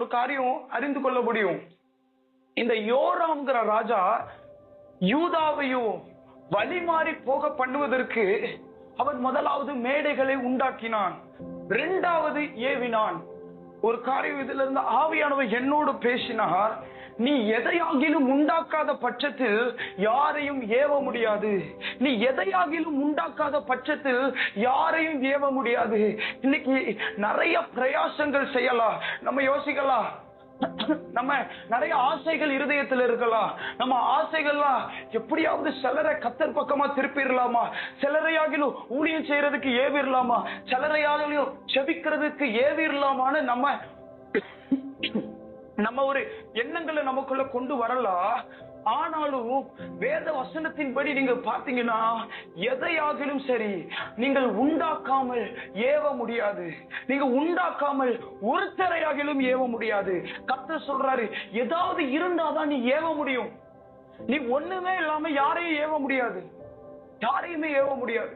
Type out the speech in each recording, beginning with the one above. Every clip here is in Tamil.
ஒரு காரியம் அறிந்து கொள்ள முடியும். இந்த யோராம்ங்கிற ராஜா யூதாவையும் வழி மாறி போக பண்ணுவதற்கு அவன் முதலாவது மேடைகளை உண்டாக்கினான். இரண்டாவது ஏவினான். ஒரு காரியம் இதுல இருந்து ஆவியானவர் என்னோடு பேசினார். நீ எதையாகிலும் உண்டாக்காத பட்சத்தில் யாரையும் ஏவ முடியாது. நீ எதையாகிலும் உண்டாக்காத பட்சத்தில் யாரையும் ஏவ முடியாது. இன்னைக்கு நிறைய பிரயாசங்கள் செய்யலாம். நம்ம யோசிக்கலாம். நம்ம நிறைய ஆசைகள் இருதயத்துல இருக்கலாம். நம்ம ஆசைகள்லாம் எப்படியாவது சிலரை கத்தர் பக்கமா திருப்பிடலாமா? சிலரையாகிலும் ஊழியம் செய்யறதுக்கு ஏவிடலாமா? சிலரையாகிலும் செபிக்கிறதுக்கு ஏவிடலாமான்னு நம்ம நம்ம ஒரு எண்ணங்களை நமக்குள்ள கொண்டு வரலாம் ஆனாலும் வேத வசனத்தின்படி நீங்க பாத்தீங்கன்னா எதையாகிலும் சரி நீங்கள் உண்டாக்காமல் ஏவ முடியாது. நீங்க உண்டாக்காமல் ஒருத்தரையாகிலும் ஏவ முடியாது. கத்த சொல்றாரு ஏதாவது இருந்தாதான் நீ ஏவ முடியும். நீ ஒண்ணுமே இல்லாம யாரையும் ஏவ முடியாது. யாரையுமே ஏவ முடியாது.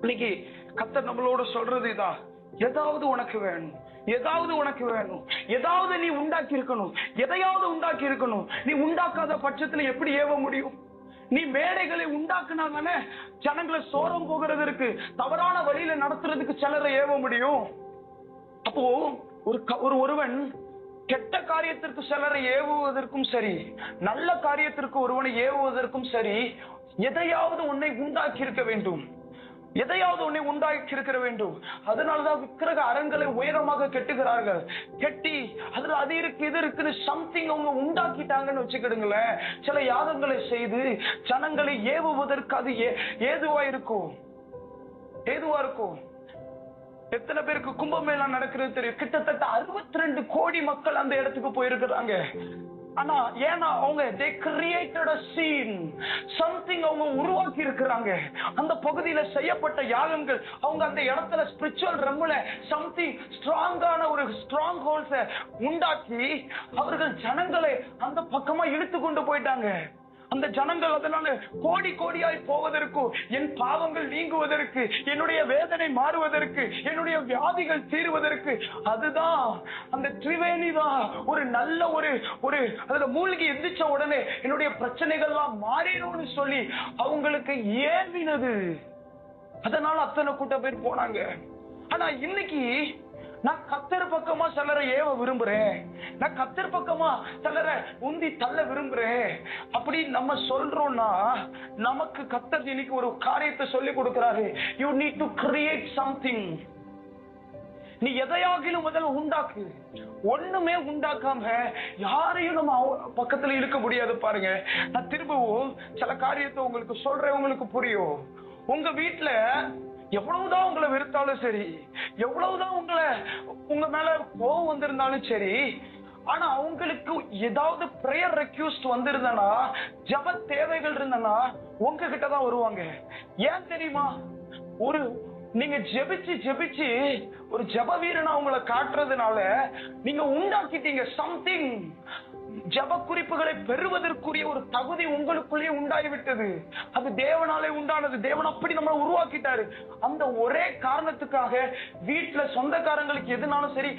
இன்னைக்கு கத்தர் நம்மளோட சொல்றது இதான். ஏதாவது உனக்கு வேணும். ஏதாவது உனக்கு வேணும். ஏதாவது நீ உண்டாக்கி இருக்கணும் எதையாவது உண்டாக்கி இருக்கணும் நீ உண்டாக்காத பட்சத்துல எப்படி ஏவ முடியும்? நீ மேடைகளை உண்டாக்குனாங்கன்னு ஜனங்களை சோரம் போகிறதற்கு தவறான வழியில நடத்துறதுக்கு சிலரை ஏவ முடியும்? அப்போ ஒரு க- ஒரு ஒருவன் கெட்ட காரியத்திற்கு சிலரை ஏவுவதற்கும் சரி நல்ல காரியத்திற்கு ஒருவனை ஏவுவதற்கும் சரி எதையாவது உன்னை உண்டாக்கி இருக்க வேண்டும். எதையாவது உன்னை உண்டாக்கி வேண்டும். அதனாலதான் விக்கிரக அறங்களை உயரமாக கெட்டுகிறார்கள். கெட்டி அதுல அது இருக்கு இது இருக்குன்னு சம்திங் அவங்க உண்டாக்கிட்டாங்கன்னு வச்சுக்கிடுங்களேன். சில யாகங்களை செய்து ஜனங்களை ஏவுவதற்கு அது ஏ- ஏதுவா இருக்கும்? ஏதுவா இருக்கும்? எத்தனை பேருக்கு கும்பமேளா நடக்கிறது தெரியும்? கிட்டத்தட்ட 62 கோடி மக்கள் அந்த இடத்துக்கு போயிருக்கிறாங்க. ஆனா ஏன்னா அவங்க they created a scene something அவங்க உருவாக்கி இருக்கிறாங்க அந்த பகுதியில செய்யப்பட்ட யாகங்கள் அவங்க அந்த இடத்துல ஸ்பிரிச்சுவல் ரம்முல சம்திங் ஸ்ட்ராங்கான ஒரு ஸ்ட்ராங் ஹோல்ஸ உண்டாக்கி அவர்கள் ஜனங்களை அந்த பக்கமா இழுத்து கொண்டு போயிட்டாங்க. அந்த ஜனங்கள் அதனால கோடி கோடியாய் போவதற்கும் என் பாவங்கள் நீங்குவதற்கு என்னுடைய வேதனை மாறுவதற்கு என்னுடைய வியாதிகள் தீருவதற்கு அதுதான் அந்த திரிவேணி தான். ஒரு நல்ல ஒரு ஒரு அதுல மூழ்கி எந்திரிச்ச உடனே என்னுடைய பிரச்சனைகள்லாம் மாறிடும்னு சொல்லி அவங்களுக்கு ஏவினது. அதனால அத்தனை கூட்டம் பேர் போனாங்க. ஆனா இன்னைக்கு நான் கத்தர் பக்கமா சிலரை ஏவ விரும்புறேன். நான் கத்தர் பக்கமா சிலரை உந்தி தள்ள விரும்புறேன். அப்படி நம்ம சொல்றோம்னா நமக்கு கத்தர் இன்னைக்கு ஒரு காரியத்தை சொல்லி கொடுக்கிறாரு. You need to create something நீ எதையாகிலும் முதல்ல உண்டாக்கு. ஒண்ணுமே உண்டாக்காம யாரையும் நம்ம பக்கத்துல இழுக்க முடியாது பாருங்க. நான் திரும்பவும் சில காரியத்தை உங்களுக்கு சொல்றேன் உங்களுக்கு புரியும். உங்க வீட்டுல எவ்வளவுதான் உங்களை வெறுத்தாலும் சரி எவ்வளவுதான் உங்களை உங்க மேல கோவம் வந்திருந்தாலும் சரி ஆனா அவங்களுக்கு ஏதாவது பிரேயர் ரெக்யூஸ்ட் வந்திருந்தனா ஜப தேவைகள் இருந்தனா உங்ககிட்ட தான் வருவாங்க. ஏன் தெரியுமா? ஒரு நீங்க ஜெபிச்சு ஜெபிச்சு ஒரு ஜெப வீரனா உங்களை காட்டுறதுனால நீங்க உண்டாக்கிட்டீங்க சம்திங் ஜெப குறிப்புகளை பெறுவதற்குரிய ஒரு தகுதி உங்களுக்குள்ளேயே உண்டாகிவிட்டது. அது தேவனாலே உண்டானது. தேவன் அப்படி நம்மளை உருவாக்கிட்டாரு. அந்த ஒரே காரணத்துக்காக வீட்டுல சொந்தக்காரங்களுக்கு எதுனாலும் சரி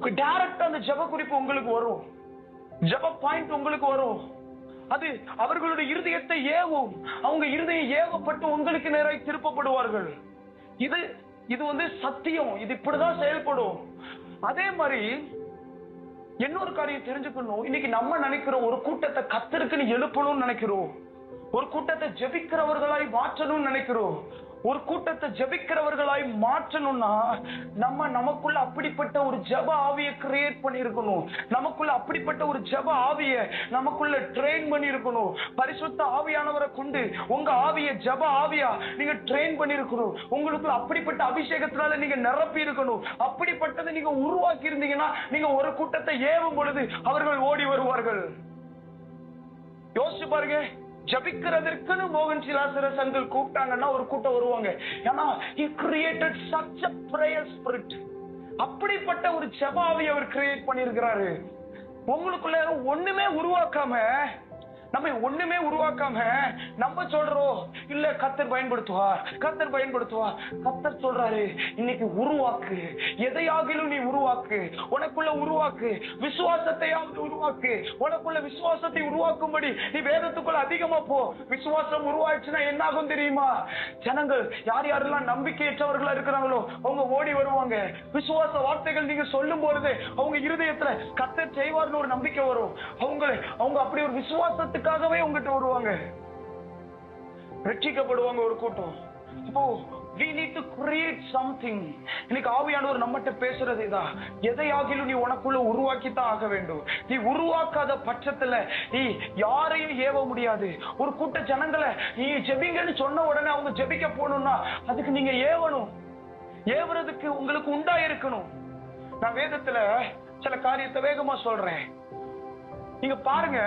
டைரக்டா அந்த ஜெப குறிப்பு உங்களுக்கு வரும். ஜெப பாயிண்ட் உங்களுக்கு வரும். அது அவர்களுடைய இருதயத்தை ஏவும். அவங்க இருதயம் ஏவப்பட்டு உங்களுக்கு நேராக திருப்பப்படுவார்கள். இது இது வந்து சத்தியம். இது இப்படிதான் செயல்படும். அதே மாதிரி இன்னொரு காரியம் தெரிஞ்சுக்கணும். இன்னைக்கு நம்ம நினைக்கிறோம் ஒரு கூட்டத்தை கத்திருக்குன்னு எழுப்பணும்னு நினைக்கிறோம். ஒரு கூட்டத்தை ஜெபிக்கிறவர்களாய் மாற்றணும்னு நினைக்கிறோம். ஒரு கூட்டத்தை ஜபிக்கிறவர்களாய் மாற்றணும்னா நம்ம நமக்குள்ள அப்படிப்பட்ட ஒரு ஜெப ஆவியை கிரியேட் பண்ணியிருக்கணும். நமக்குள்ள அப்படிப்பட்ட ஒரு ஜெப ஆவியை நமக்குள்ள ட்ரெயின் பண்ணியிருக்கணும். பரிசுத்த ஆவியானவரை கொண்டு உங்க ஆவியை ஜெப ஆவியா நீங்க ட்ரெயின் பண்ணியிருக்கணும். உங்களுக்குள்ள அப்படிப்பட்ட அபிஷேகத்தினால நீங்க நிரப்பி இருக்கணும் அப்படிப்பட்டதை நீங்க உருவாக்கி இருந்தீங்கன்னா நீங்க ஒரு கூட்டத்தை ஏவும் பொழுது அவர்கள் ஓடி வருவார்கள். யோசிச்சு பாருங்க. ஜபிக்கிறதற்குன்னு மோகன் சிலாசர சங்கல் கூப்பிட்டாங்கன்னா ஒரு கூட்டம் வருவாங்க. ஏன்னா he created such a prayer spirit அப்படிப்பட்ட ஒரு ஜபாவை அவர் கிரியேட் பண்ணியிருக்கிறாரு. உங்களுக்குள்ள ஒண்ணுமே உருவாக்காம நம்ம ஒண்ணுமே உருவாக்காம நம்ம சொல்றோம் இல்ல கத்தர் பயன்படுத்துவார் கத்தர் பயன்படுத்துவார். கத்தர் சொல்றாரு இன்னைக்கு உருவாக்கு. எதையாகிலும் நீ உருவாக்கு. உனக்குள்ள உருவாக்கு. விசுவாசத்தையாவது உருவாக்கு. உனக்குள்ள விசுவாசத்தை உருவாக்கும்படி நீ வேதத்துக்குள்ள அதிகமா போ. விசுவாசம் உருவாச்சுன்னா என்ன ஆகும் தெரியுமா? ஜனங்கள் யார் யாரெல்லாம் நம்பிக்கையற்றவர்களா இருக்கிறாங்களோ அவங்க ஓடி வருவாங்க. விசுவாச வார்த்தைகள் நீங்க சொல்லும் பொழுது அவங்க இருதயத்துல கத்தர் செய்வார்னு ஒரு நம்பிக்கை வரும். அவங்க அவங்க அப்படி ஒரு அதுக்காகவே உங்ககிட்ட வருவாங்க? ரட்சிக்கப்படுவாங்க ஒரு கூட்டம். இப்போ we need to create something இன்னைக்கு ஆவியானவர் நம்மகிட்ட பேசுறது இதான் எதையாகிலும் நீ உனக்குள்ள உருவாக்கித்தான் ஆக வேண்டும். நீ உருவாக்காத பட்சத்துல நீ யாரையும் ஏவ முடியாது. ஒரு கூட்ட ஜனங்களை நீ ஜெபிங்கன்னு சொன்ன உடனே அவங்க ஜெபிக்க போகணும்னா அதுக்கு நீங்க ஏவணும். ஏவுறதுக்கு உங்களுக்கு உண்டா இருக்கணும் நான் வேதத்துல சில காரியத்தை வேகமா சொல்றேன். நீங்க பாருங்க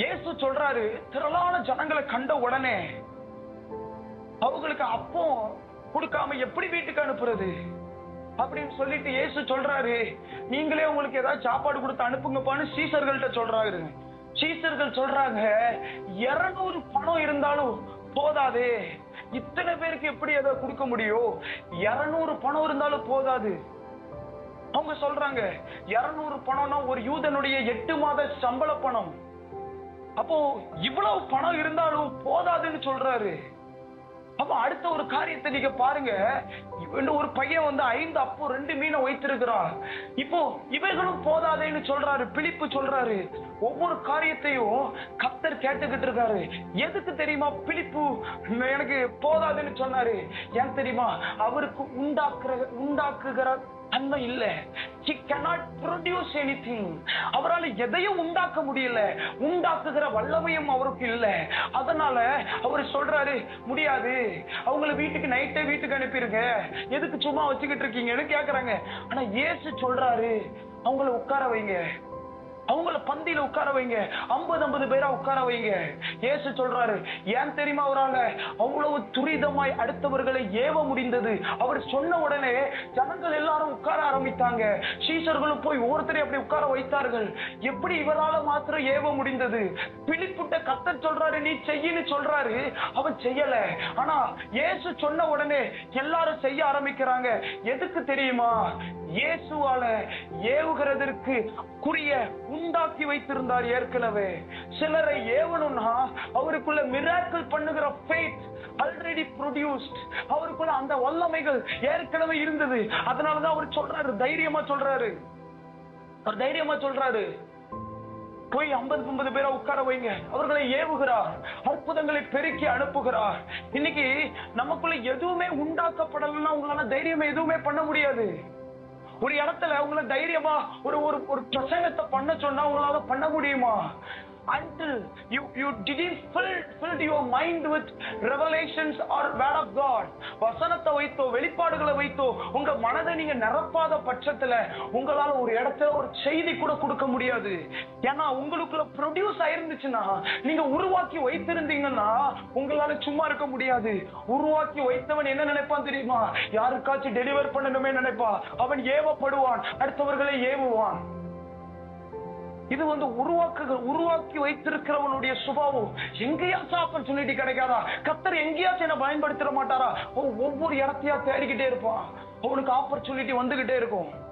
இயேசு சொல்றாரு திரளான ஜனங்களை கண்ட உடனே அவங்களுக்கு அப்போ கொடுக்காம எப்படி வீட்டுக்கு அனுப்புறது? அப்படின்னு சொல்லிட்டு இயேசு சொல்றாரு நீங்களே உங்களுக்கு ஏதாவது சாப்பாடு கொடுத்து அனுப்புங்கப்பான்னு சீசர்கள்ட்ட சொல்றாரு. சீசர்கள் சொல்றாங்க இருநூறு பணம் இருந்தாலும் போதாதே. இத்தனை பேருக்கு எப்படி அதை கொடுக்க முடியும்? இருநூறு பணம் இருந்தாலும் போதாது. அவங்க சொல்றாங்க இருநூறு பணம்னா ஒரு யூதனுடைய எட்டு மாத சம்பள பணம். அப்போ இவ்வளவு பணம் இருந்தாலும் போதாதுன்னு சொல்றாரு. அப்ப அடுத்த ஒரு காரியத்தை நீங்க பாருங்க. இவன் ஒரு பையன் வந்து ஐந்து அப்போ ரெண்டு மீனை வைத்திருக்கிறான். இப்போ இவைகளும் போதாதேன்னு சொல்றாரு பிழிப்பு சொல்றாரு. ஒவ்வொரு காரியத்தையும் கத்தர் கேட்டுக்கிட்டு இருக்காரு. எதுக்கு தெரியுமா பிலிப்பு எனக்கு போதாதுன்னு சொன்னாரு. ஏன் தெரியுமா? அவருக்கு உண்டாக்குற உண்டாக்குகிற தன்மை இல்ல. He ப்ரொடியூஸ் எனி திங் அவரால் எதையும் உண்டாக்க முடியல. உண்டாக்குகிற வல்லமையும் அவருக்கு இல்ல. அதனால அவர் சொல்றாரு முடியாது. அவங்கள வீட்டுக்கு நைட்டே வீட்டுக்கு அனுப்பிருங்க. எதுக்கு சும்மா வச்சுக்கிட்டு இருக்கீங்கன்னு கேக்குறாங்க. ஆனா ஏசு சொல்றாரு அவங்கள உட்கார வைங்க. அவங்கள பந்தியில உட்கார வைங்க. ஐம்பது ஐம்பது பேரா உட்கார வைங்க. ஏசு சொல்றாரு ஏன் தெரியுமா அவரால அவ்வளவு துரிதமாய் அடுத்தவர்களை ஏவ முடிந்தது. அவர் சொன்ன உடனே ஜனங்கள் எல்லாரும் உட்கார ஆரம்பித்தாங்க. சீசர்களும் போய் ஒவ்வொருத்தரையும் அப்படி உட்கார வைத்தார்கள். எப்படி இவரால மாத்திரம் ஏவ முடிந்தது? பிலிப்புட்ட கத்த சொல்றாரு நீ செய்யின்னு சொல்றாரு. அவன் செய்யல. ஆனா ஏசு சொன்ன உடனே எல்லாரும் செய்ய ஆரம்பிக்கிறாங்க. எதுக்கு தெரியுமா? இயேசுவால ஏவுகிறதற்கு குறிய உண்டாக்கி வைத்திருந்தார் ஏற்கனவே. சிலரை ஏவணும்னா அவருக்குள்ள மிராக்கள் பண்ணுகிற ஃபேத் ஆல்ரெடி ப்ரொடியூஸ்ட் அவருக்குள்ள அந்த வல்லமைகள் ஏற்கனவே இருந்தது. அதனாலதான் அவர் சொல்றாரு தைரியமா சொல்றாரு. அவர் தைரியமா சொல்றாரு. போய் ஐம்பது ஐம்பது பேரை உட்கார வைங்க. அவர்களை ஏவுகிறார். அற்புதங்களை பெருக்கி அனுப்புகிறார். இன்னைக்கு நமக்குள்ள எதுவுமே உண்டாக்கப்படலைன்னா உங்களால தைரியமா எதுவுமே பண்ண முடியாது. ஒரு இடத்துல உங்களை தைரியமா ஒரு ஒரு ஒரு பிரசங்கத்தை பண்ண சொன்னா உங்களால பண்ண முடியுமா? Until you you didn't fill filled your mind with revelations or word of god. வசனத்தை வைத்தோ வெளிப்பாடுகளை வைத்தோ உங்க மனதை நீங்க நிரப்பாத பட்சத்துல உங்களால ஒரு இடத்துல ஒரு செய்தி கூட கொடுக்க முடியாது. ஏன்னா உங்களுக்குள்ள ப்ரொடியூஸ் ஆயிருந்துச்சுன்னா நீங்க உருவாக்கி வைத்திருந்தீங்கன்னா உங்களால சும்மா இருக்க முடியாது. உருவாக்கி வைத்தவன் என்ன நினைப்பான் தெரியுமா? யாருக்காச்சும் டெலிவர் பண்ணணுமே நினைப்பா. அவன் ஏவப்படுவான். அடுத்தவர்களை ஏவுவான். இது வந்து உருவாக்குக உருவாக்கி வைத்திருக்கிறவனுடைய சுபாவம். எங்கேயாச்சும் ஆப்பர்ச்சுனிட்டி கிடைக்காதா? கத்தர் எங்கேயாச்சும் என்ன பயன்படுத்திட மாட்டாரா? ஒவ்வொரு இடத்தையா தேடிக்கிட்டே இருப்பான். அவனுக்கு ஆப்பர்ச்சுனிட்டி வந்துகிட்டே இருக்கும்.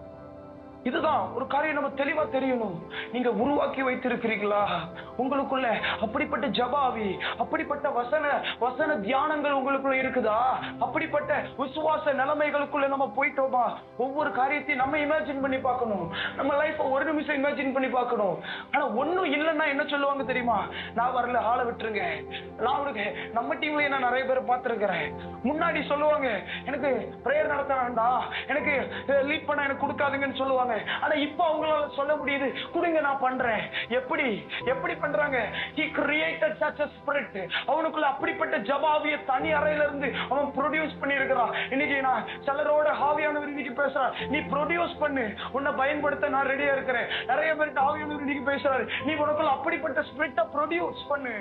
இதுதான் ஒரு காரியம் நம்ம தெளிவா தெரியணும். நீங்க உருவாக்கி வைத்திருக்கிறீங்களா உங்களுக்குள்ள அப்படிப்பட்ட ஜபாவி அப்படிப்பட்ட வசன வசன தியானங்கள் உங்களுக்குள்ள இருக்குதா? அப்படிப்பட்ட விசுவாச நிலைமைகளுக்குள்ள நம்ம போயிட்டோமா? ஒவ்வொரு காரியத்தையும் நம்ம இமேஜின் பண்ணி பார்க்கணும். நம்ம லைஃப் ஒரு நிமிஷம் இமேஜின் பண்ணி பார்க்கணும். ஆனா ஒண்ணும் இல்லைன்னா என்ன சொல்லுவாங்க தெரியுமா? நான் வரல ஆளை விட்டுருங்க. நான் நம்ம டீம்ல நான் நிறைய பேர் பார்த்திருக்கிறேன். முன்னாடி சொல்லுவாங்க எனக்கு பிரேயர் நடத்த வேண்டாம் எனக்கு லீட் பண்ண எனக்கு கொடுக்காதுங்கன்னு சொல்லுவாங்க. ஆனா இப்ப அவங்களால சொல்ல முடியுது கொடுங்க நான் பண்றேன். எப்படி? எப்படி பண்றாங்க? ஹி கிரியேட்டட் சச் a அவனுக்குள்ள அப்படிப்பட்ட ஜபாவிய தனி அறையில இருந்து அவன் ப்ரொடியூஸ் பண்ணியிருக்கிறான். இன்னைக்கு நான் சிலரோட ஆவியானவர் இன்னைக்கு பேசுறான் நீ ப்ரொடியூஸ் பண்ணு. உன்னை பயன்படுத்த நான் ரெடியா இருக்கிறேன். நிறைய பேருக்கு ஆவியானவர் இன்னைக்கு பேசுறாரு நீ உனக்குள்ள அப்படிப்பட்ட ஸ்பிரிட்ட ப்ரொடியூஸ் பண்ணு.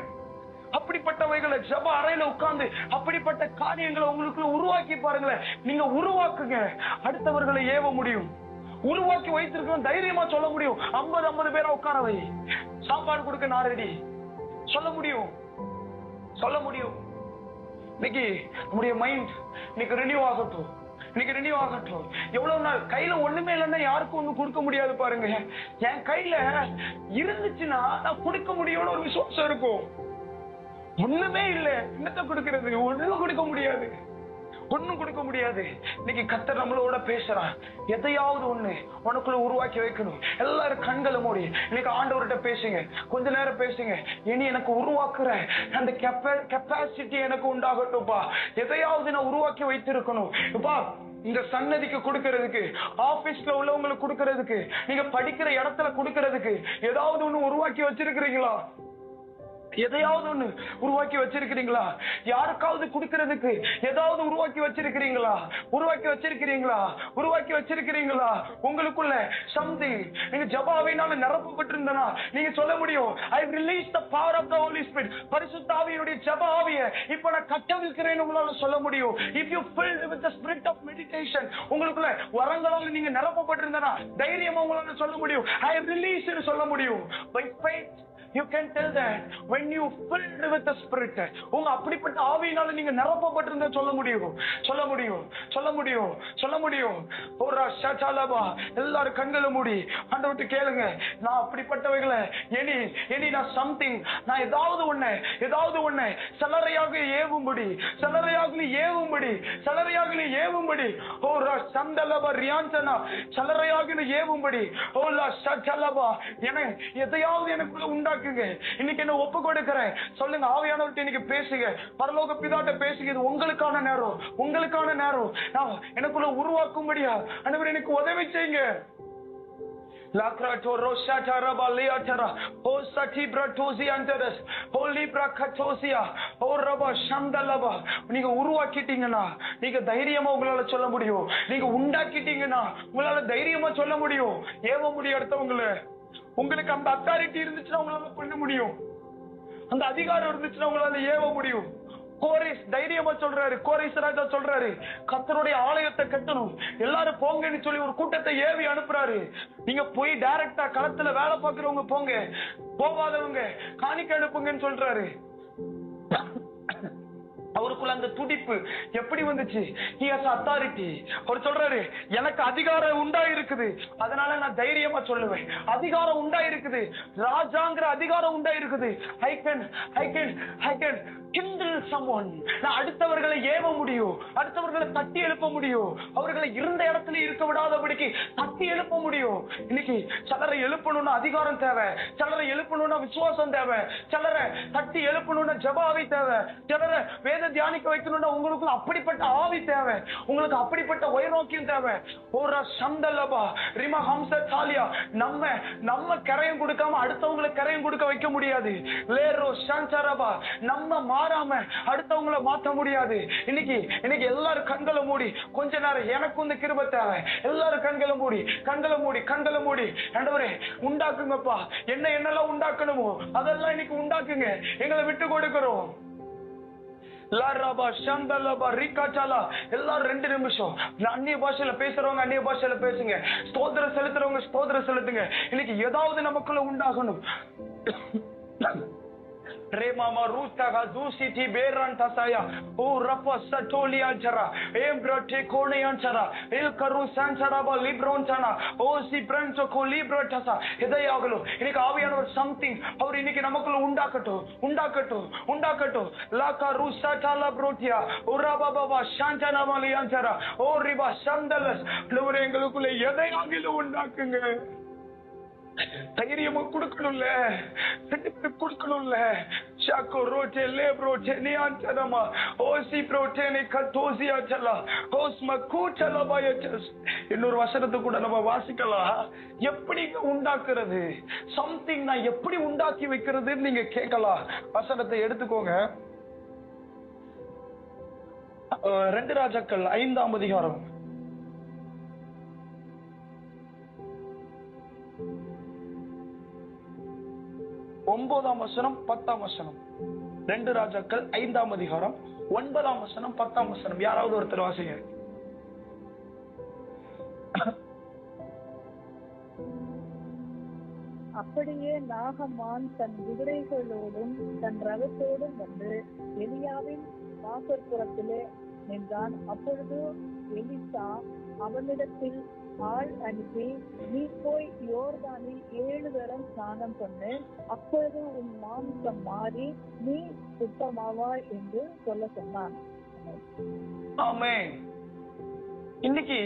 அப்படிப்பட்டவைகளை ஜப அறையில உட்கார்ந்து அப்படிப்பட்ட காரியங்களை உங்களுக்குள்ள உருவாக்கி பாருங்களேன். நீங்க உருவாக்குங்க. அடுத்தவர்களை ஏவ முடியும். உருவாக்கி வைத்திருக்கணும் தைரியமா சொல்ல முடியும். ஐம்பது ஐம்பது பேரை உட்கார வை. சாப்பாடு கொடுக்க நான் ரெடி சொல்ல முடியும். சொல்ல முடியும். இன்னைக்கு நம்முடைய மைண்ட் இன்னைக்கு ரினியூ ஆகட்டும். இன்னைக்கு ரினியூ ஆகட்டும். எவ்வளவு நாள்? கையில ஒண்ணுமே இல்லைன்னா யாருக்கும் ஒண்ணும் கொடுக்க முடியாது பாருங்க. என் கையில இருந்துச்சுன்னா நான் கொடுக்க முடியும்னு ஒரு விசுவாசம் இருக்கும். ஒண்ணுமே இல்லை. என்னத்தை கொடுக்கறது? ஒண்ணும் கொடுக்க முடியாது. ஒண்ணும் கொடுக்க முடியாது. இன்னைக்கு கத்தர் நம்மளோட பேசுறான் எதையாவது ஒண்ணு உனக்குள்ள உருவாக்கி வைக்கணும். எல்லாரும் கண்களை மூடி. இன்னைக்கு ஆண்டவர்கிட்ட பேசுங்க. கொஞ்ச நேரம் பேசுங்க. இனி எனக்கு உருவாக்குற அந்த கெப்பாசிட்டி எனக்கு உண்டாகட்டும்ப்பா எதையாவது நான் உருவாக்கி வைத்திருக்கணும். இப்பா இந்த சன்னதிக்கு கொடுக்கறதுக்கு ஆபீஸ்ல உள்ளவங்களுக்கு கொடுக்கறதுக்கு நீங்க படிக்கிற இடத்துல கொடுக்கறதுக்கு ஏதாவது ஒண்ணு உருவாக்கி வச்சிருக்கிறீங்களா? எதையாவது ஒண்ணு உருவாக்கி வச்சிருக்கிறீங்களா? யாருக்காவது கொடுக்கறதுக்கு ஏதாவது உருவாக்கி வச்சிருக்கிறீங்களா? உருவாக்கி வச்சிருக்கிறீங்களா? உருவாக்கி வச்சிருக்கிறீங்களா? உங்களுக்குள்ள சம்திங் நீங்க ஜபாவினால நிரப்பப்பட்டிருந்தனா நீங்க சொல்ல முடியும் I release the power of the holy spirit பரிசுத்தாவியுடைய ஜபாவிய இப்ப நான் கட்டவிழ்க்கிறேன்னு உங்களால சொல்ல முடியும். If you fill with the spirit of meditation உங்களுக்குள்ள வரங்களால நீங்க நிரப்பப்பட்டிருந்தனா தைரியமா உங்களால சொல்ல முடியும் ஐ ரிலீஸ் சொல்ல முடியும். By faith you can tell that when you filled with the spirit உங்க அப்படிப்பட்ட ஆவியினால நீங்க நிரப்பப்பட்டிருந்த சொல்ல முடியும். சொல்ல முடியும். சொல்ல முடியும். சொல்ல முடியும். ஒரு ஷாலபா எல்லாரும் கண்களை மூடி ஆண்டவர்கிட்ட கேளுங்க. நான் அப்படிப்பட்டவைகளை எனி எனி நான் சம்திங் நான் ஏதாவது ஒண்ணு ஏதாவது ஒண்ணு சலரையாக ஏவும்படி சலரையாக ஏவும்படி சலரையாக ஏவும்படி. ஓ ரா சந்தலபா ரியாஞ்சனா சலரையாக ஏவும்படி. ஓ சலபா என எதையாவது எனக்குள்ள வைக்குங்க இன்னைக்கு என்ன ஒப்பு கொடுக்கிறேன். சொல்லுங்க ஆவியானவர்கிட்ட இன்னைக்கு பேசுங்க. பரலோக பிதாட்ட பேசுங்க இது உங்களுக்கான நேரம். உங்களுக்கான நேரம். நான் எனக்குள்ள உருவாக்கும்படியா? அனைவர் எனக்கு உதவி செய்யுங்க. Lakrato rosata raba leatara. O bratosi anteres. O libra katosia. O நீங்க உருவாக்கிட்டீங்கன்னா நீங்க தைரியமா உங்களால சொல்ல முடியும். நீங்க உண்டாக்கிட்டீங்கன்னா உங்களால தைரியமா சொல்ல முடியும். ஏவ முடியும் அடுத்தவங்களை. உங்களுக்கு அந்த அத்தாரிட்டி இருந்துச்சுன்னா உங்களால பண்ண முடியும். அந்த அதிகாரம் இருந்துச்சுன்னா உங்களால ஏவ முடியும். கோரேஸ் தைரியமா சொல்றாரு. கோரேஸ் ராஜா சொல்றாரு. கத்தருடைய ஆலயத்தை கட்டணும். எல்லாரும் போங்கன்னு சொல்லி ஒரு கூட்டத்தை ஏவி அனுப்புறாரு. நீங்க போய் டைரக்டா களத்துல வேலை பாக்குறவங்க போங்க. போகாதவங்க காணிக்க அனுப்புங்கன்னு சொல்றாரு. அவருக்குள்ள அந்த துடிப்பு எப்படி வந்துச்சு? He அத்தாரிட்டி அவர் சொல்றாரு எனக்கு அதிகாரம் உண்டா இருக்குது அதனால நான் தைரியமா சொல்லுவேன். அதிகாரம் உண்டா இருக்குது ராஜாங்கிற அதிகாரம் உண்டா இருக்குது I can I can I can kindle someone நான் அடுத்தவர்களை ஏவ முடியும். அடுத்தவர்களை தட்டி எழுப்ப முடியும். அவர்களை இருந்த இடத்துல இருக்க விடாதபடிக்கு தட்டி எழுப்ப முடியும். இன்னைக்கு சிலரை எழுப்பணும்னா அதிகாரம் தேவை. சிலரை எழுப்பணும்னா விசுவாசம் தேவை. சிலரை தட்டி எழுப்பணும்னா ஜபாவை தேவை. சிலரை வேத தியானிக்க வைக்கணும்னா உங்களுக்கு அப்படிப்பட்ட ஆவி தேவை. உங்களுக்கு அப்படிப்பட்ட உயர்நோக்கியம் தேவை. ஒரு சந்தலபா ரிம ஹம்ச சாலியா நம்ம நம்ம கரையும் கொடுக்காம அடுத்தவங்களுக்கு கரையும் கொடுக்க வைக்க முடியாது. லேரோ சஞ்சரபா நம்ம மாறாம அடுத்தவங்களை மாத்த முடியாது. இன்னைக்கு இன்னைக்கு எல்லாரும் கண்களை மூடி கொஞ்ச நேரம் எனக்கும் இந்த கிருப தேவை. எல்லாரும் கண்களை மூடி கண்களை மூடி கண்களை மூடி. ஆண்டவரே உண்டாக்குங்கப்பா. என்ன என்னெல்லாம் உண்டாக்கணுமோ அதெல்லாம் இன்னைக்கு உண்டாக்குங்க. எங்களை விட்டு கொடுக்கிறோம். எல்லாரும் ரெண்டு நிமிஷம். அந்நிய பாஷையில பேசுறவங்க அந்நிய பாஷையில பேசுங்க. ஸ்தோத்திர செலுத்துறவங்க ஸ்தோத்திர செலுத்துங்க. இன்னைக்கு ஏதாவது நமக்குள்ள உண்டாகணும். Remama ruta gazusi ti beran tasaya. O rapa satoli anchara. Embro te kone anchara. El karu sanchara ba libron chana. O si brancho ko libro tasa. எதையாகலும் இன்னைக்கு ஆவியானவர் சம்திங் அவர் இன்னைக்கு நமக்குள்ள உண்டாக்கட்டும் உண்டாக்கட்டும் உண்டாக்கட்டும் லாக்கா ரூசா டாலா புரோட்டியா உரா பாபா சாந்தனா மாலி அஞ்சரா ஓ ரிபா சந்தலஸ் இவரை எங்களுக்குள்ள எதையாகிலும் உண்டாக்குங்க தைரியமும் கொடுக்கணும்ல? ரெண்டு பேரும் கொடுக்கணும்ல? ஷாக்கோ ரோட்டே லே ரோட்டே நீ ஆச்சரமா ஓசி ப்ரோட்டே நீ கத்தோசி ஆச்சலா ஓஸ் மக்கூச்சலா பாயச்சஸ் இன்னொரு வசனத்தை கூட நம்ம வாசிக்கலாம். எப்படி உண்டாக்குறது? சம்திங் நான் எப்படி உண்டாக்கி வைக்கிறதுன்னு நீங்க கேட்கலாம். வசனத்தை எடுத்துக்கோங்க. ரெண்டு ராஜாக்கள் ஐந்தாம் அதிகாரம். ஒன்பதாம் வசனம் பத்தாம் வசனம். ரெண்டு ராஜாக்கள் ஐந்தாம் அதிகாரம் ஒன்பதாம் வசனம் பத்தாம் வசனம். யாராவது ஒருத்தர் வாசிங்க அப்படியே நாகமான் தன் குதிரைகளோடும் தன் ரகத்தோடும் வந்து எலியாவின் வாசற்புறத்திலே நின்றான். அப்பொழுது எலிசா அவனிடத்தில் ஆள் அனுப்பி நீ போய் யோர்தானில் ஏழு தரம் ஸ்நானம் பண்ணு. அப்பொழுது உன் மாம்சம் மாறி நீ சுத்தமாவாய் என்று சொல்ல சொன்னான். இன்னைக்கு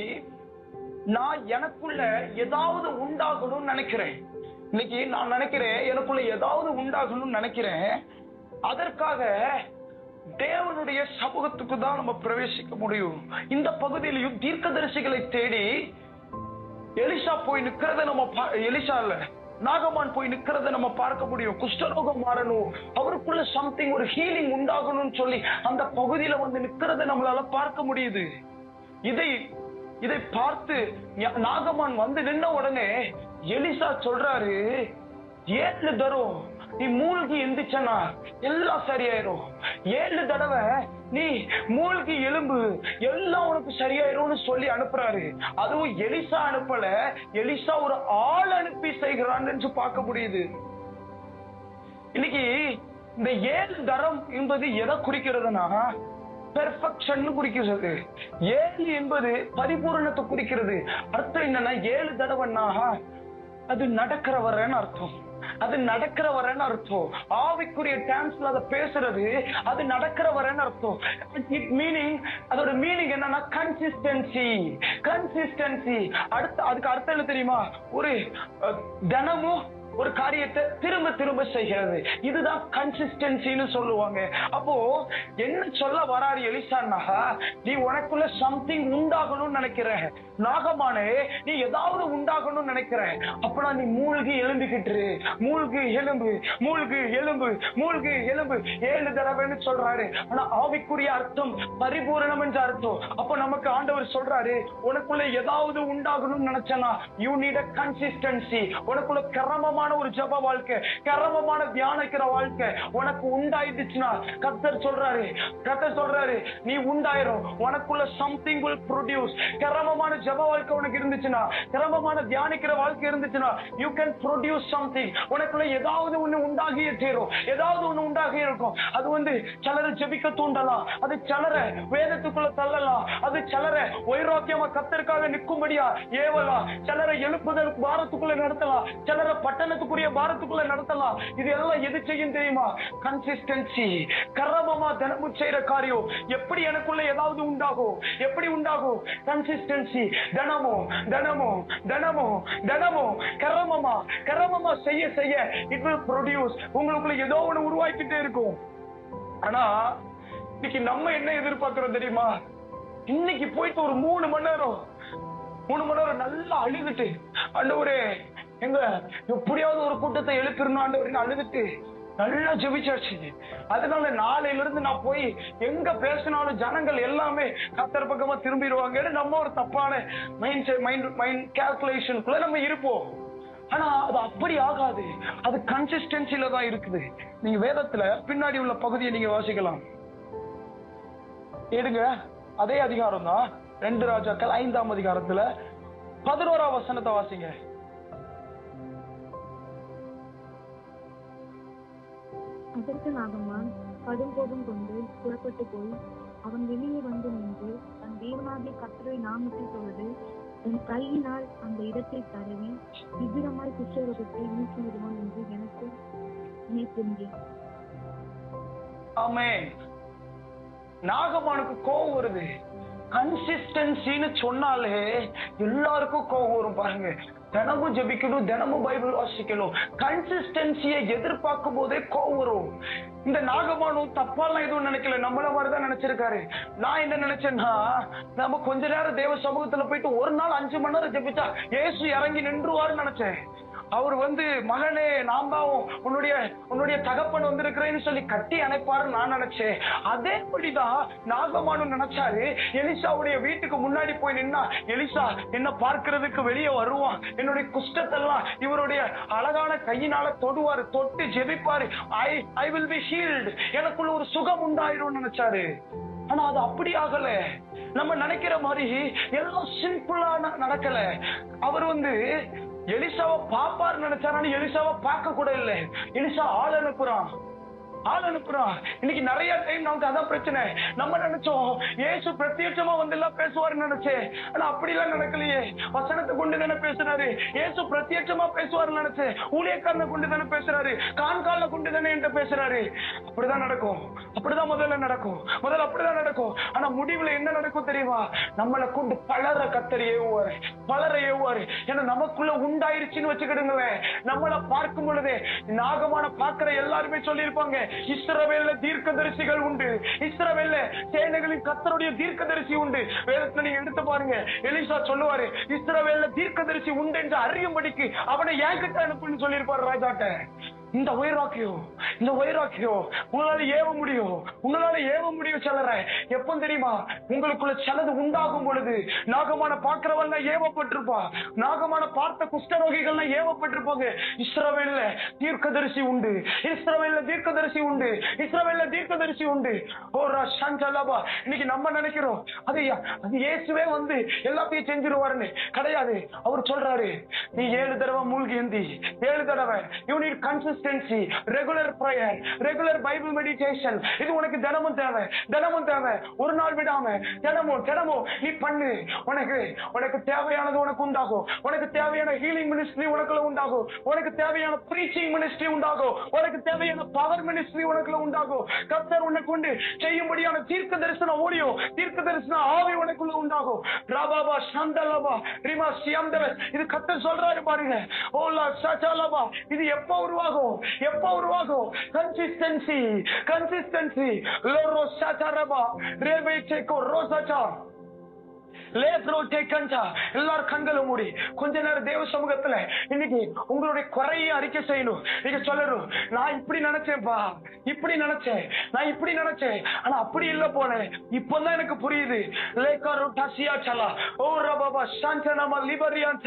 நான் எனக்குள்ள ஏதாவது உண்டாகணும்னு நினைக்கிறேன். இன்னைக்கு நான் நினைக்கிறேன் எனக்குள்ள ஏதாவது உண்டாகணும்னு நினைக்கிறேன். அதற்காக தேவனுடைய சமூகத்துக்கு தான் நம்ம பிரவேசிக்க முடியும். இந்த பகுதியிலையும் தீர்க்கதரிசிகளை தேடி எலிஷா போய் நிக்கிறத நம்ம பா- இல்ல நாகமான் போய் நிக்கிறத நம்ம பார்க்க முடியும். குஷ்டரோகம் மாறணும். அவருக்குள்ள சம்திங் ஒரு ஹீலிங் உண்டாகணும்னு சொல்லி அந்த பகுதியில வந்து நிக்கிறத நம்மளால பார்க்க முடியுது. இதை இதை பார்த்து நாகமான் வந்து நின்ன உடனே எலிசா சொல்றாரு ஏழு தரும். நீ மூழ்கி எந்திரிச்சனா? எல்லாம் சரியாயிரும். ஏழு தடவை நீ மூழ்கி எலும்பு எல்லாம் உனக்கு சரியாயிரும்னு சொல்லி அனுப்புறாரு. அதுவும் எலிசா அனுப்பல. எலிசா ஒரு ஆள் அனுப்பி செய்கிறான்னு பார்க்க முடியுது. இன்னைக்கு இந்த ஏழு தரம் என்பது எதை குறிக்கிறதுனா பெர்ஃபெக்ஷன் குறிக்கிறது. ஏழு என்பது பரிபூரணத்தை குறிக்கிறது. அர்த்தம் என்னன்னா ஏழு தடவைன்னா அது நடக்கிறவரன்னு அர்த்தம். அது நடக்கிற வரன்னு அர்த்தம். ஆவிக்குரிய டான்ஸ்ல அதை பேசுறது அது நடக்கிற வரன்னு அர்த்தம். இட் மீனிங் அதோட மீனிங் என்னன்னா கன்சிஸ்டன்சி கன்சிஸ்டன்சி அடுத்த அதுக்கு அர்த்தம் என்ன தெரியுமா? ஒரு தினமும் ஒரு காரியத்தை திரும்ப திரும்ப செய்கிறது. இதுதான் கன்சிஸ்டன்சின்னு சொல்லுவாங்க. அப்போ என்ன சொல்ல வராரு எலிசான்னா நீ உனக்குள்ள சம்திங் உண்டாகணும்னு நினைக்கிற. நாகமானே நீ ஏதாவது உண்டாகணும்னு நினைக்கிற. அப்பனா நீ மூழ்கி எழும்பிக்கிட்டு மூழ்கு எலும்பு மூழ்கு எலும்பு மூழ்கு எலும்பு ஏழு தடவைன்னு சொல்றாரு. ஆனா ஆவிக்குரிய அர்த்தம் பரிபூரணம் என்ற அர்த்தம். அப்ப நமக்கு ஆண்டவர் சொல்றாரு உனக்குள்ள ஏதாவது உண்டாகணும்னு நினைச்சனா? யூ நீட் அ கன்சிஸ்டன்சி உனக்குள்ள கிரமமான ஒரு ஜப வாழ்க்கை கிரமமான தியானிக்கிற வாழ்க்கை உனக்கு உண்டாயிடுச்சுன்னா கத்தர் சொல்றாரு கத்தர் சொல்றாரு நீ உண்டாயிரும். உனக்குள்ள சம்திங் வில் ப்ரொடியூஸ் கிரமமான ஜப வாழ்க்கை உனக்கு இருந்துச்சுன்னா கிரமமான தியானிக்கிற வாழ்க்கை இருந்துச்சுன்னா யூ கேன் ப்ரொடியூஸ் சம்திங் உனக்குள்ள ஏதாவது ஒண்ணு உண்டாகியே தீரும். ஏதாவது ஒண்ணு உண்டாகி இருக்கும். அது வந்து சிலரை ஜெபிக்க தூண்டலாம். அது சிலர வேதத்துக்குள்ள தள்ளலாம். அது சிலர வைராக்கியமா கத்தருக்காக நிற்கும்படியா ஏவலாம். சிலரை எழுப்புதல் பாரத்துக்குள்ள நடத்தலாம். சிலரை பட்டண பட்டணத்துக்குரிய பாரத்துக்குள்ள நடத்தலாம். இது எல்லாம் எது செய்யும் தெரியுமா? கன்சிஸ்டன்சி கரமமா தினமும் செய்யற காரியம். எப்படி எனக்குள்ள ஏதாவது உண்டாகும்? எப்படி உண்டாகும்? கன்சிஸ்டன்சி தினமும் தினமும் தினமும் தினமும். கரமமா கரமமா செய்ய செய்ய இட் வில் ப்ரொடியூஸ் உங்களுக்குள்ள ஏதோ ஒண்ணு உருவாக்கிட்டே இருக்கும். ஆனா இன்னைக்கு நம்ம என்ன எதிர்பார்க்கிறோம் தெரியுமா? இன்னைக்கு போயிட்டு ஒரு மூணு மணி நேரம் மூணு மணி நேரம் நல்லா அழுதுட்டு ஆண்டவரே எங்க எப்படியாவது ஒரு கூட்டத்தை எழுப்பிடணும் அழுதுட்டு நல்லா ஜெபிச்சாச்சு. அதனால நாளையில இருந்து நான் போய் எங்க பேசினாலும் ஜனங்கள் எல்லாமே கத்தர் பக்கமா திரும்பிடுவாங்கன்னு நம்ம ஒரு தப்பான மைண்ட் மைண்ட் மைண்ட் கேல்குலேஷனுக்குள்ள நம்ம இருப்போம். ஆனா அது அப்படி ஆகாது. அது கன்சிஸ்டன்சில தான் இருக்குது. நீங்க வேதத்துல பின்னாடி உள்ள பகுதியை நீங்க வாசிக்கலாம். எடுங்க. அதே அதிகாரம் தான் ரெண்டு ராஜாக்கள் ஐந்தாம் அதிகாரத்துல பதினோரா வசனத்தை வாசிங்க. அதற்கு நாகமான் கடும் கோபம் கொண்டு புறப்பட்டு போய் அவன் வெளியே வந்து நின்று தன் தேவனாகிய கத்தரை நாமத்தை தொழுது தன் கையினால் அந்த இடத்தை தடவி விகிரமாய் குற்றரோகத்தை நீக்கி விடுவான் என்று எனக்கு நினைத்திருந்தேன் ஆமென். நாகமானுக்கு கோபம் வருது. கன்சிஸ்டன்சின்னு சொன்னாலே எல்லாருக்கும் கோபம் வரும் பாருங்க. தினமும் ஜெபிக்கணும் தினமும் பைபிள் வாசிக்கணும். கன்சிஸ்டன்சியை எதிர்பார்க்கும் போதே கோபம் வரும். இந்த நாகமானும் தப்பாலாம் எதுவும் நினைக்கல. நம்மள மாதிரிதான் நினைச்சிருக்காரு. நான் என்ன நினைச்சேன்னா நம்ம கொஞ்ச நேரம் தேவ சமூகத்துல போயிட்டு ஒரு நாள் அஞ்சு மணி நேரம் ஜெபிச்சா ஏசு இறங்கி நின்றுவாருன்னு நினைச்சேன். அவர் வந்து மகனே நான் தான் உன்னுடைய உன்னுடைய தகப்பன் வந்திருக்கிறேன்னு சொல்லி கட்டி அணைப்பாருன்னு நான் நினைச்சேன். அதேபடிதான் நாகமானு நினைச்சாரு எலிசாவுடைய வீட்டுக்கு முன்னாடி போய் நின்னா எலிசா என்ன பார்க்கறதுக்கு வெளியே வருவான். என்னுடைய குஷ்டத்தெல்லாம் இவருடைய அழகான கையினால தொடுவாரு தொட்டு ஜெபிப்பாரு. I I will be healed எனக்குள்ள ஒரு சுகம் உண்டாயிரும் நினைச்சாரு. ஆனா அது அப்படி ஆகல. நம்ம நினைக்கிற மாதிரி எல்லாம் சிம்பிளா நடக்கல. அவர் வந்து எலிசாவை பாப்பாரு நினைச்சாரான்னு எலிசாவை பார்க்க கூட இல்லை. எலிசா ஆள் அனுப்புறான் ஆள் அனுப்புறா. இன்னைக்கு நிறைய டைம் நமக்கு அதான் பிரச்சனை. நம்ம நினைச்சோம் ஏசு பிரத்யட்சமா வந்து எல்லாம் பேசுவாருன்னு நினைச்சேன். ஆனா அப்படி எல்லாம் நடக்கலையே. வசனத்தை கொண்டு தானே பேசுறாரு. இயேசு பிரத்யட்சமா பேசுவாருன்னு நினைச்சேன். ஊழியக்காரனை கொண்டு தானே பேசுறாரு. கான்கால கொண்டு தானே என்கிட்ட பேசுறாரு. அப்படிதான் நடக்கும். அப்படிதான் முதல்ல நடக்கும். முதல்ல அப்படிதான் நடக்கும். ஆனா முடிவுல என்ன நடக்கும் தெரியுமா? நம்மளை கொண்டு பலர கத்தரி ஏவுவாரு. பலர ஏவுவாரு. ஏன்னா நமக்குள்ள உண்டாயிருச்சுன்னு வச்சுக்கிடுங்களேன். நம்மள பார்க்கும் பொழுதே நாகமான பார்க்கிற எல்லாருமே சொல்லியிருப்பாங்க. இஸ்ரவேல்ல தீர்க்கதரிசிகள் உண்டு. இஸ்ரவேல்ல சேனைகளின் கத்தருடைய தீர்க்கதரிசி உண்டு. வேதத்துல நீங்க எடுத்து பாருங்க. எலிசா சொல்லுவாரு இஸ்ரவேல்ல தீர்க்கதரிசி உண்டு என்று அறியும்படிக்கு அவனை ஏன் கிட்ட அனுப்புன்னு சொல்லியிருப்பாரு ராஜாட்ட? இந்த வைராக்கியம் இந்த வைராக்கியம் உங்களால ஏவ முடியும். உங்களால ஏவ முடியும் சிலரை. எப்போ தெரியுமா? உங்களுக்குள்ள சிலது உண்டாகும் பொழுது நாகமான பார்க்கிறவன் ஏவப்பட்டிருப்பா. நாகமான பார்த்த குஷ்டரோகிகள்லாம் ஏவப்பட்டிருப்பாங்க. இஸ்ரவேல்ல தீர்க்கதரிசி உண்டு. இஸ்ரவேல்ல தீர்க்கதரிசி உண்டு. இஸ்ரவேல்ல தீர்க்கதரிசி உண்டு. ஓ ரஷாஞ்சலாபா இன்னைக்கு நம்ம நினைக்கிறோம். அது அது இயேசுவே வந்து எல்லாத்தையும் செஞ்சிருவாருன்னு. கிடையாது. அவர் சொல்றாரு நீ ஏழு தடவை மூழ்கி ஏந்தி ஏழு தடவை you need consistency regular prayer regular Bible meditation இது உனக்கு தினமும் தேவை. தினமும் தேவை. ஒரு நாள் விடாம தினமும் தினமும் நீ பண்ணு. உனக்கு உனக்கு தேவையானது உனக்கு உண்டாகும். உனக்கு தேவையான ஹீலிங் மினிஸ்ட்ரி உனக்குள்ள உண்டாகும். உனக்கு தேவையான ப்ரீச்சிங் மினிஸ்ட்ரி உண்டாகும். உனக்கு தேவையான பவர் மினிஸ்ட்ரி உனக்குள்ள உண்டாகும். கர்த்தர் உன்னை கொண்டு செய்யும்படியான தீர்க்க தரிசனம் ஓடியும் தீர்க்க தரிசன ஆவி உனக்குள்ள உண்டாகும். ராபாபா சந்தலபா ரிமா சியந்தவஸ் இது கர்த்தர் சொல்றாரு பாருங்க. ஓலா சச்சாலபா இது எப்போ உருவாகும்? எப்போ உருவாகும்? கன்சிஸ்டன்சி கன்சிஸ்டன்சி லோரோ சச்சரபா ரேபே சேக்கோ ரோசச்சா லேப்ரோ எல்லாரும் கண்களும் மூடி. கொஞ்ச நேரம் தேவ சமூகத்துல இன்னைக்கு உங்களுடைய குறைய அறிக்கை செய்யணும். நீங்க சொல்லணும் நான் இப்படி நினைச்சேன்பா இப்படி நினைச்சேன். நான் இப்படி நினைச்சேன். ஆனா அப்படி இல்ல போனேன் இப்பதான் எனக்கு புரியுது. லேக்காரோ சியா சலா. ஓ ரபாபா சாந்தனமா லிபரியான்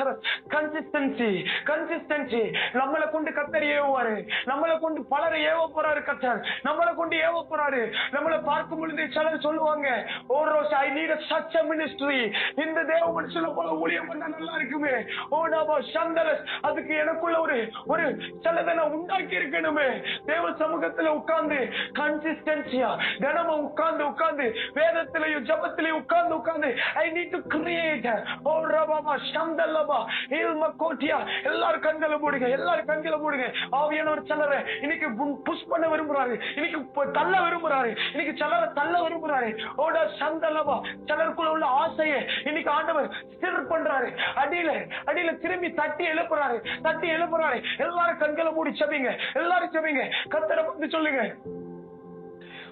கன்சிஸ்டன்சி கன்சிஸ்டன்சி நம்மளை கொண்டு கத்தர் ஏவுவாரு. நம்மளை கொண்டு பலரை ஏவ போறாரு கத்தர். நம்மளை கொண்டு ஏவ போறாரு நம்மளை பார்க்கும் பொழுது சிலர் சொல்லுவாங்க ஓ Rose I need such ministry இந்த தேவ மனுஷன போல ஊழியம் பண்ண நல்லா இருக்குமே. ஓ நாபா சந்தலஸ் அதுக்கு எனக்குள்ள ஒரு ஒரு சிலதை நான் உண்டாக்கி இருக்கணுமே. தேவ சமூகத்துல உட்கார்ந்து கன்சிஸ்டன்சியா தினமும் உட்கார்ந்து உட்கார்ந்து வேதத்திலையும் ஜபத்திலையும் உட்கார்ந்து உட்கார்ந்து ஐ நீட் டு கிரியேட் ஓ ரபாமா சந்தல்லபா இல்ம கோட்டியா எல்லாரும் கண்களை மூடுங்க எல்லாரும் கண்களை மூடுங்க. ஆவியானவர் சிலரை இன்னைக்கு புஷ் பண்ண விரும்புறாரு. இன்னைக்கு தள்ள விரும்புறாரு. இன்னைக்கு சிலரை தள்ள விரும்புறாரு. ஓட சந்தல்லபா சிலருக்குள்ள உள்ள ஆசையை இன்னைக்கு ஆண்டவர் ஸ்டிர் பண்றாரு. அடியில அடியில திரும்பி தட்டி எழுப்புறாரு. தட்டி எழுப்புறாரு. எல்லாரும் கண்களை மூடி செபிங்க. எல்லாரும் செபிங்க. கத்தரை பத்தி சொல்லுங்க.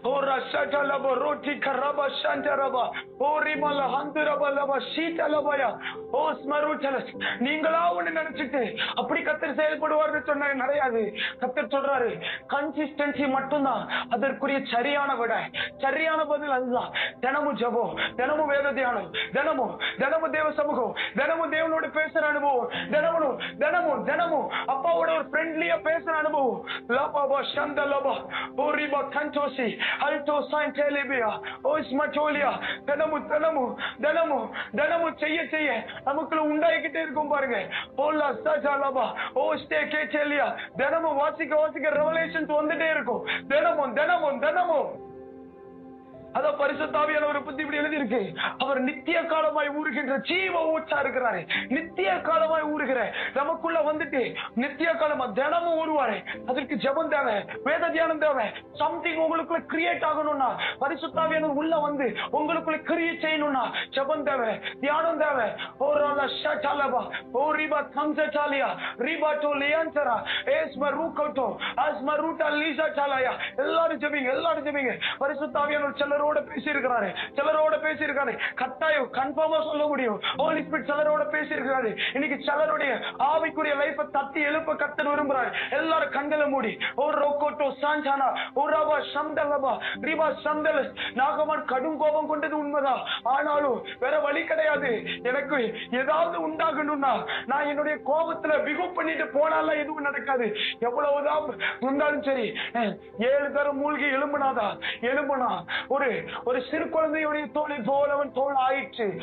ஓ ரஷடலப ரோட்டி கரப சந்தரப ஓ ரிமல ஹந்தரப லப சீதலபய ஓ ஸ்மருட்டலஸ் நீங்களா ஒண்ணு நினைச்சிட்டு அப்படி கத்தர் செயல்படுவார்னு சொன்ன கிடையாது கத்தர் சொல்றாரு கன்சிஸ்டன்சி மட்டும்தான் அதற்குரிய சரியான விட சரியான பதில் அதுதான் தினமும் ஜெபம் தினமும் வேத தியானம் தினமும் தினமும் தேவ சமூகம் தினமும் தேவனோட பேசுற அனுபவம் தினமும் தினமும் தினமும் அப்பாவோட ஒரு ஃப்ரெண்ட்லியா பேசுற அனுபவம் லபாபா சந்தலபா ஓ ரிபா கண்டோசி அல்டோ சாண்டேலிபியா ஓ ஸ்மட்டோலியா தினமும் தினமும் தினமும் தினமும் செய்ய செய்ய நமக்குள்ள உண்டாகிக்கிட்டே இருக்கும் பாருங்க ஓலா சஜாலபா ஓ ஸ்டே கேச்சேலியா தினமும் வாசிக்க வாசிக்க ரெவலேஷன்ஸ் வந்துட்டே இருக்கும் தினமும் தினமும் தினமும் அத பரிசுத்தாவியானவரை பத்தி இப்படி எழுதி இருக்கு அவர் நித்திய காலமாய் ஊறுகின்ற ஜீவ ஊச்சா இருக்கிறாரு. நித்திய காலமாய் ஊறுகிற. நமக்குள்ள வந்துட்டு நித்திய காலமா தினமும் ஊறுவாரு. அதற்கு ஜபம் தேவை வேத தியானம் தேவை. சம்திங் உங்களுக்குள்ள கிரியேட் ஆகணும்னா பரிசுத்தாவியானவர் உள்ள வந்து உங்களுக்குள்ள கிரியேட் செய்யணும்னா ஜெபம் தேவை தியானம் தேவை. ஓ ரோலா ஷட்டாலபா ஓ ரிபா கம்சட்டாலியா ரிபா டோ லியான்சரா ஏஸ்ம ரூகோட்டோ அஸ்ம ரூட்டா லீசா சாலாயா. எல்லாரும் ஜெபிங்க எல்லாரும் ஜெபிங்க. பரிசுத்தாவியானவர் சிலரோட பேசியிருக்கிறாரு சிலரோட பேசி இருக்காரு கட்டாயம் கன்ஃபார்மா சொல்ல முடியும். ஹோலி ஸ்பிரிட் சிலரோட பேசி இருக்கிறாரு இன்னைக்கு சிலருடைய ஆவிக்குரிய லைஃப தத்தி எழுப்ப கத்தர் விரும்புறாரு. எல்லாரும் கண்களை மூடி ஒரு ரொக்கோட்டோ சாஞ்சானா? ஒரு சந்தலபா ரீபா சந்தலஸ் நாகமான் கடும் கோபம் கொண்டது உண்மைதான் ஆனாலும் வேற வழி கிடையாது. எனக்கு ஏதாவது உண்டாகணும்னா நான் என்னுடைய கோபத்துல பிகு பண்ணிட்டு போனாலாம் எதுவும் நடக்காது. எவ்வளவுதான் இருந்தாலும் சரி ஏழு தரம் மூழ்கி எழும்புனாதா? எழும்புனா ஒரு ஒரு சிறு குழந்தையுடைய தோலை போல அவன் தோல் ஆயிற்று.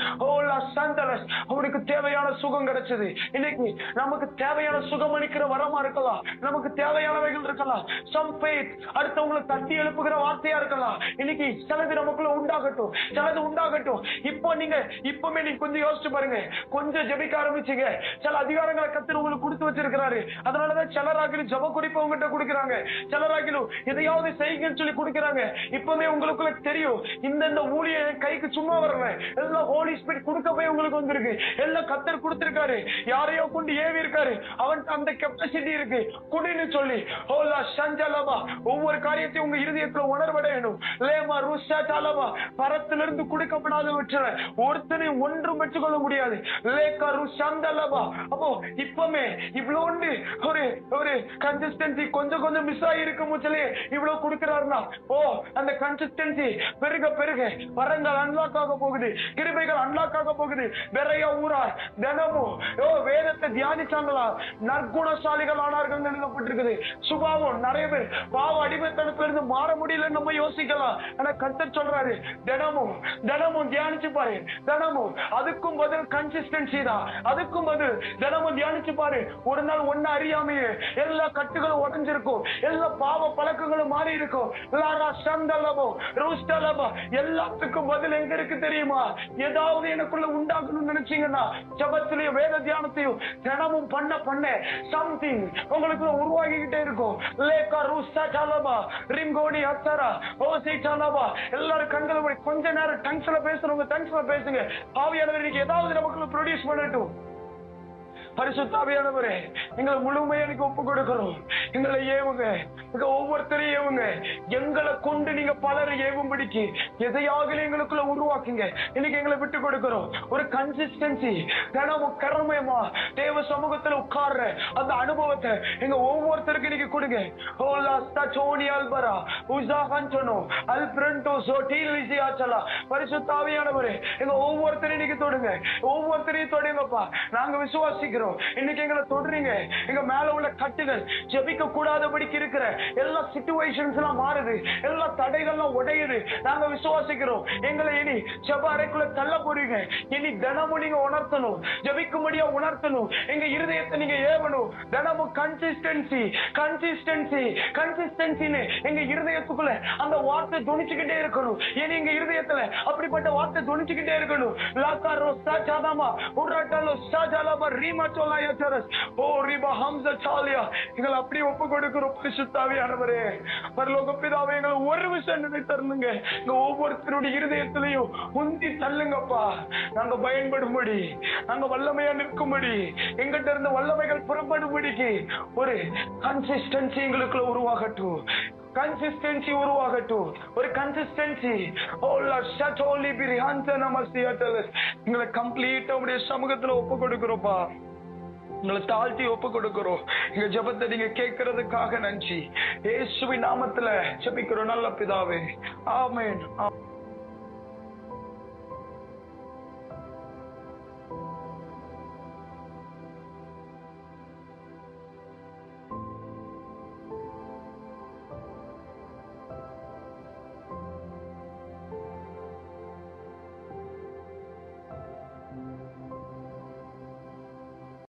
அவனுக்கு தேவையான சுகம் கிடைச்சது. இன்னைக்கு நமக்கு தேவையான சுகம் அளிக்கிற வரமா இருக்கலாம். நமக்கு தேவையானவைகள் இருக்கலாம். சம் ஃபேத் அடுத்தவங்களை தட்டி எழுப்புகிற வார்த்தையா இருக்கலாம். இன்னைக்கு சிலது நமக்குள்ள உண்டாகட்டும். சிலது உண்டாகட்டும். இப்போ நீங்க இப்பவுமே நீங்க கொஞ்சம் யோசிச்சு பாருங்க. கொஞ்சம் ஜெபிக்க ஆரம்பிச்சீங்க. சில அதிகாரங்களை கத்து உங்களுக்கு கொடுத்து வச்சிருக்கிறாரு. அதனாலதான் சிலராகிலும் ஜப குறிப்பு உங்ககிட்ட கொடுக்குறாங்க. சிலராகிலும் எதையாவது செய்யுங்கன்னு சொல்லி கொடுக்குறாங்க. இப்பவுமே உங்களுக்குள்ள தெரியும். இந்தந்த ஊழிய கைக்கு சும்மா வரல. எல்லாம் ஹோலி ஸ்பிரிட் கொடுக்க போய் உங்களுக்கு வந்திருக்கு. எல்லாம் கத்தர் கொடுத்திருக்காரு. யாரையோ கொண்டு ஏவி இருக்காரு அவன் அந்த கெப்பாசிட்டி இருக்கு. குடின்னு சொல்லி. ஹோலா சஞ்சலமா. ஒவ்வொரு காரியத்தையும் உங்க இருதயத்துல உணர்வடையணும் லேமா ருஷா தாலமா பரத்திலிருந்து கொடுக்கப்படாத விட்டுற ஒருத்தனையும் ஒன்றும் பெற்றுக்கொள்ள முடியாது. லேக்கா ருஷந்தலமா அப்போ இப்பமே இவ்வளோண்டு ஒரு ஒரு கன்சிஸ்டன்சி கொஞ்சம் கொஞ்சம் மிஸ் ஆகிருக்க முச்சலே இவ்வளவு கொடுக்கிறாருன்னா ஓ அந்த கன்சிஸ்டன்சி பெருக பெருக. வரங்கள் அன்லாக் ஆக போகுது. கிருபைகள் அன்லாக் ஆக போகுது. நிறைய ஊரார் தினமும் ஓ வேதத்தை தியானிச்சாங்களா? நற்குணசாலிகள் ஆனார்கள் எழுதப்பட்டிருக்குது. சுபாவம் நிறைய பேர் பாவ அடிமைத்தனத்துல இருந்து மாற முடியல நம்ம யோசிக்கலாம். ஆனா கத்தர் சொல்றாரு தினமும் தினமும் தியானிச்சு பாரு. தினமும் அதுக்கும் பதில் கன்சிஸ்டன்சி தான். அதுக்கும் பதில் தினமும் தியானிச்சு பாரு. ஒரு நாள் ஒண்ணு அறியாமையே எல்லா கட்டுகளும் உடஞ்சிருக்கும். எல்லா பாவ பழக்கங்களும் மாறி இருக்கும் லாரா சந்தலமோ ரூஸ்டலமோ எல்லாத்துக்கும் பதில் எங்க இருக்கு தெரியுமா? ஏதாவது எனக்குள்ள உண்டாக்கணும்னு நினைச்சீங்கன்னா ஜபத்திலையும் வேத தியானத்தையும் தினமும் பண்ண பண்ண சம்திங் உங்களுக்குள்ள உருவாகிக்கிட்டே இருக்கும். லேக்கா ரூசா சாலமா ரிங்கோனி அத்தரா ஓசி சாலமா எல்லாரும் கண்களை கொஞ்ச நேரம் டங்ஸ்ல பேசுறவங்க டங்ஸ்ல பேசுங்க. ஆவியானவர் இன்னைக்கு ஏதாவது நமக்குள்ள ப்ரொடியூஸ் பண்ணட்டும். பரிசுத்தாவியானவரே எங்களை முழுமையா எனக்கு ஒப்பு கொடுக்கிறோம் எங்களை ஏவுங்க. எங்க ஒவ்வொருத்தரையும் ஏவுங்க. எங்களை கொண்டு நீங்க பலரை ஏவும்படிக்கு எதையாக எங்களுக்குள்ள உருவாக்குங்க. இன்னைக்கு எங்களை விட்டு கொடுக்கிறோம். ஒரு கன்சிஸ்டன்சி தினமும் கரமயமா தேவ சமூகத்துல உட்கார்ற அந்த அனுபவத்தை எங்க ஒவ்வொருத்தருக்கு இன்னைக்கு கொடுங்க. ஓலா ஸ்டோனி அல்பரா உசா கஞ்சனோ அல்பிரண்டோ சோட்டீல் ஆச்சலா பரிசுத்தாவியானவரே எங்க ஒவ்வொருத்தரையும் இன்னைக்கு தொடுங்க. ஒவ்வொருத்தரையும் தொடுங்கப்பா. நாங்க விசுவாசிக்கிறோம். இன்னைக்கு எங்களை தொடுறீங்க. எங்க மேல உள்ள கட்டுகள் ஜெபிக்க கூடாதபடிக்கு இருக்கிற எல்லா சிச்சுவேஷன்ஸ் எல்லாம் மாறுது. எல்லா தடைகள்லாம் உடையுது. நாங்க விசுவாசிக்கிறோம். எங்களை இனி ஜெப அறைக்குள்ள தள்ள போறீங்க. இனி தினமும் நீங்க உணர்த்தணும். ஜெபிக்கும்படியா உணர்த்தணும். எங்க இருதயத்தை நீங்க ஏவணும். தினமும் கன்சிஸ்டன்சி கன்சிஸ்டன்சி கன்சிஸ்டன்சின்னு எங்க இருதயத்துக்குள்ள அந்த வார்த்தை துணிச்சுக்கிட்டே இருக்கணும். இனி எங்க இருதயத்துல அப்படிப்பட்ட வார்த்தை துணிச்சுக்கிட்டே இருக்கணும். லாக்காரோ சாச்சாதாமா உர்ராட்டாலோ சாஜாலாபா ரீமா எங்களை அப்படி ஒப்பு கொடுக்கிறோம் பரிசுத்தாவியானவரே பரலோக பிதாவை எங்களை ஒரு விஷயம் நினைத்தருந்துங்க எங்க ஒவ்வொருத்தருடைய இருதயத்திலையும் உந்தி தள்ளுங்கப்பா. நாங்க பயன்படும்படி நாங்க வல்லமையா நிற்கும்படி எங்கிட்ட இருந்த வல்லமைகள் புறப்படும்படிக்கு ஒரு கன்சிஸ்டன்சி எங்களுக்குள்ள உருவாகட்டும். கன்சிஸ்டன்சி உருவாகட்டும். ஒரு கன்சிஸ்டன்சி எங்களை கம்ப்ளீட்டா உடைய சமூகத்துல ஒப்பு கொடுக்கிறோம்ப்பா உங்களை தாழ்த்தி ஒப்பு கொடுக்கிறோம் எங்க ஜெபத்தை நீங்க கேட்கறதுக்காக நன்றி. ஏசுவி நாமத்துல ஜபிக்கிறோம். நல்ல பிதாவே. ஆமேன்.